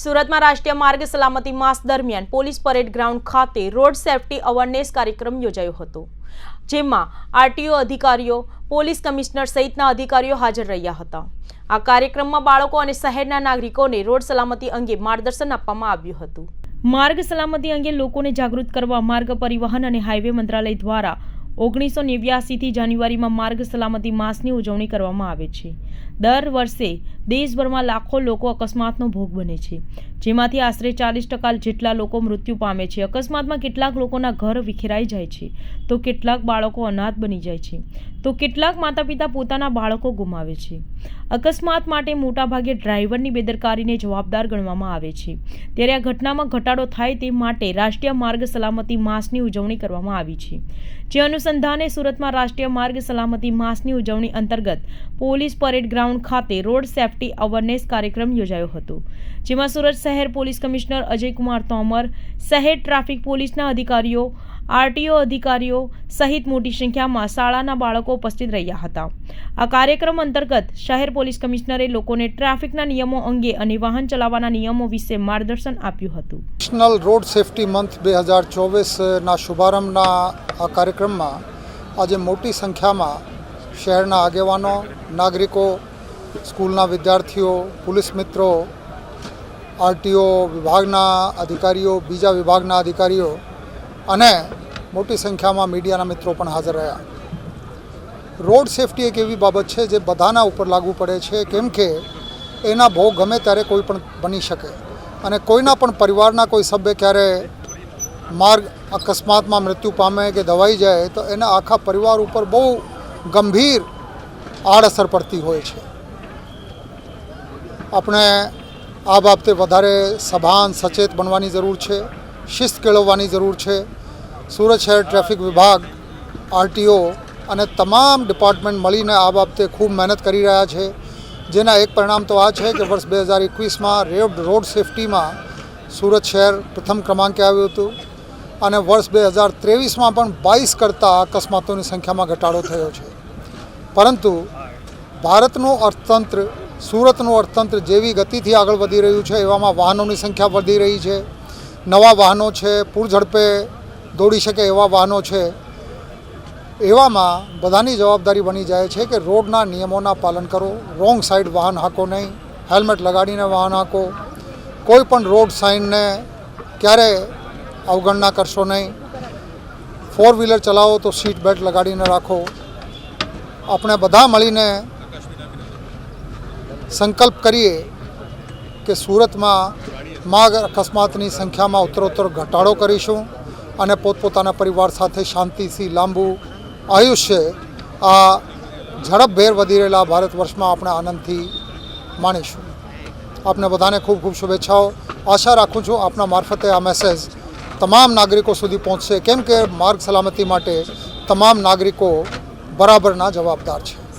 સુરતમાં રાષ્ટ્રીય માર્ગ સલામતી માસ દરમિયાન પોલીસ પરેડ ગ્રાઉન્ડ ખાતે રોડ સેફટી અવેરનેસ કાર્યક્રમ યોજાયો હતો. જેમાં આરટીઓ અધિકારીઓ, પોલીસ કમિશનર સહિતના અધિકારીઓ હાજર રહ્યા હતા. આ કાર્યક્રમમાં બાળકો અને શહેરના નાગરિકોને રોડ સલામતી અંગે માર્ગદર્શન આપવામાં આવ્યું હતું. માર્ગ સલામતી અંગે લોકોને જાગૃત કરવા માર્ગ પરિવહન અને હાઈવે મંત્રાલય દ્વારા ઓગણીસો નેવ્યાસીથી જાન્યુઆરીમાં માર્ગ સલામતી માસની ઉજવણી કરવામાં આવે છે. દર વર્ષે દેશભરમાં લાખો લોકો અકસ્માતનો ભોગ બને છે, જેમાંથી આશરે ચાલીસ ટકા જેટલા લોકો મૃત્યુ પામે છે. અકસ્માતમાં કેટલાક લોકોના ઘર વિખેરાઈ જાય છે, તો કેટલાક બાળકો અનાથ બની જાય છે, તો કેટલાક માતા પિતા પોતાના બાળકો ગુમાવે છે. અકસ્માત માટે મોટાભાગે ડ્રાઈવરની બેદરકારીને જવાબદાર ગણવામાં આવે છે. ત્યારે આ ઘટનામાં ઘટાડો થાય તે માટે રાષ્ટ્રીય માર્ગ સલામતી માસની ઉજવણી કરવામાં આવી છે, જે અનુસંધાને સુરતમાં રાષ્ટ્રીય માર્ગ સલામતી માસની ઉજવણી અંતર્ગત પોલીસ પરેડ ગ્રાઉન્ડ ખાતે રોડ સેફટી અવેરનેસ કાર્યક્રમ યોજાયો હતો, જેમાં સુરત શહેર પોલીસ કમિશનર અજયકુમાર તોમર, શહેર ટ્રાફિક પોલીસના અધિકારીઓ આરટીઓ અધિકારીઓ સહિત મોટી સંખ્યામાં શાળાના બાળકો ઉપસ્થિત રહ્યા હતા. આ કાર્યક્રમ અંતર્ગત શહેર પોલીસ કમિશનરે લોકોને ટ્રાફિકના નિયમો અંગે અને વાહન ચલાવવાના નિયમો વિશે માર્ગદર્શન આપ્યું હતું. નેશનલ રોડ સેફટી મંથ બે હજાર ચોવીસના શુભારંભના આ કાર્યક્રમમાં આજે મોટી સંખ્યામાં શહેરના આગેવાનો, નાગરિકો, સ્કૂલના વિદ્યાર્થીઓ, પોલીસ મિત્રો, આરટીઓ વિભાગના અધિકારીઓ, બીજા વિભાગના અધિકારીઓ અને મોટી સંખ્યામાં મીડિયાના મિત્રો પણ હાજર રહ્યા. રોડ સેફટી એક એવી બાબત છે જે બધાના ઉપર લાગુ પડે છે, કેમ કે એના ભોગ ગમે ત્યારે કોઈ પણ બની શકે. અને કોઈના પણ પરિવારના કોઈ સભ્ય ક્યારે માર્ગ અકસ્માતમાં મૃત્યુ પામે કે દવાઈ જાય, તો એના આખા પરિવાર ઉપર બહુ ગંભીર આડઅસર પડતી હોય છે. આપણે આ બાબતે વધારે સભાન, સચેત બનવાની જરૂર છે. શિસ્ત કેળવવાની જરૂર છે. સુરત શહેર ટ્રાફિક વિભાગ, આરટીઓ અને તમામ ડિપાર્ટમેન્ટ મળીને આ બાબતે ખૂબ મહેનત કરી રહ્યા છે. જેના એક પરિણામ તો આ છે કે વર્ષ બે હજાર એકવીસમાં રેડ રોડ સેફટીમાં સુરત શહેર પ્રથમ ક્રમાંકે આવ્યું હતું અને વર્ષ બે હજાર ત્રેવીસમાં પણ બાવીસ કરતાં અકસ્માતોની સંખ્યામાં ઘટાડો થયો છે. પરંતુ ભારતનું અર્થતંત્ર, સુરતનું અર્થતંત્ર જેવી ગતિથી આગળ વધી રહ્યું છે, એવામાં વાહનોની સંખ્યા વધી રહી છે. નવા વાહનો છે પૂરઝડપે દોડી શકે એવા વાહનો છે. એવામાં બધાની જવાબદારી બની જાય છે કે રોડના નિયમોના પાલન કરો. રોંગ સાઈડ વાહન હાંકો નહીં. હેલ્મેટ લગાડીને વાહન હાંકો. કોઈ પણ રોડ સાઇનને ક્યારે અવગણના કરશો નહીં. ફોર વ્હીલર ચલાવો તો સીટ બેલ્ટ લગાડીને રાખો. આપણે બધા મળીને સંકલ્પ કરીએ કે સુરતમાં માર્ગ અકસ્માતની સંખ્યામાં ઉત્તરોત્તર ઘટાડો કરીશું અને પોતપોતાના પરિવાર સાથે શાંતિથી લાંબુ આયુષ્ય આ ઝડપભેર વધી રહેલા ભારત વર્ષમાં આપણે આનંદથી માણીશું. આપને બધાને ખૂબ ખૂબ શુભેચ્છાઓ. આશા રાખું છું આપના મારફતે આ મેસેજ તમામ નાગરિકો સુધી પહોંચશે. કેમ કે માર્ગ સલામતી માટે તમામ નાગરિકો બરાબરના જવાબદાર છે.